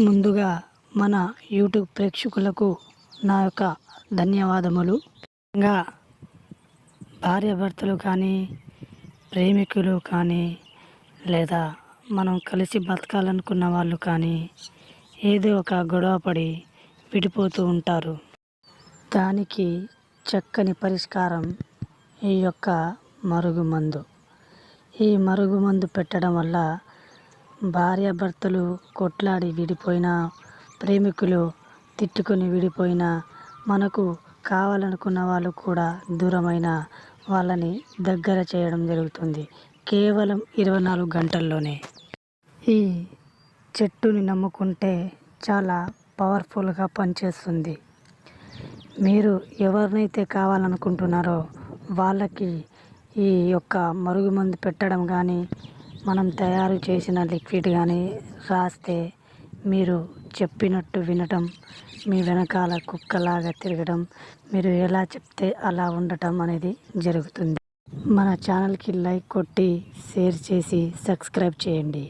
ముందుగా మన యూట్యూబ్ ప్రేక్షకులకు నా యొక్క ధన్యవాదములు. ఇంకా భార్యాభర్తలు కానీ ప్రేమికులు కానీ లేదా మనం కలిసి బతకాలనుకున్న వాళ్ళు కానీ ఏదో ఒక గొడవ పడి విడిపోతూ ఉంటారు. దానికి చక్కని పరిష్కారం ఈ యొక్క మరుగుమందు. ఈ మరుగుమందు పెట్టడం వల్ల భార్యాభర్తలు కొట్లాడి విడిపోయిన ప్రేమికులు తిట్టుకొని విడిపోయిన మనకు కావాలనుకున్న వాళ్ళు కూడా దూరమైన వాళ్ళని దగ్గర చేయడం జరుగుతుంది. కేవలం ఇరవై నాలుగు గంటల్లోనే. ఈ చెట్టుని నమ్ముకుంటే చాలా పవర్ఫుల్గా పనిచేస్తుంది. మీరు ఎవరినైతే కావాలనుకుంటున్నారో వాళ్ళకి ఈ యొక్క మరుగుమందు పెట్టడం కానీ మనం తయారు చేసిన లిక్విడ్ కానీ రాస్తే మీరు చెప్పినట్టు వినటం మీ వెనకాల కుక్కలాగా తిరగడం మీరు ఎలా చెప్తే అలా ఉండటం అనేది జరుగుతుంది. మన ఛానల్కి లైక్ కొట్టి షేర్ చేసి సబ్స్క్రైబ్ చేయండి.